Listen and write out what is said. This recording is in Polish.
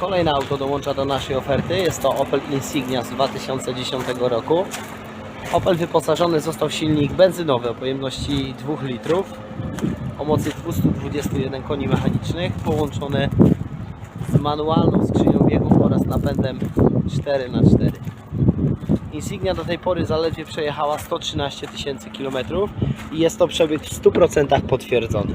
Kolejne auto dołącza do naszej oferty. Jest to Opel Insignia z 2010 roku. Opel wyposażony został silnik benzynowy o pojemności 2 litrów o mocy 221 koni mechanicznych połączony z manualną skrzynią biegów oraz napędem 4x4. Insignia do tej pory zaledwie przejechała 113 tysięcy km i jest to przebieg w 100% potwierdzony.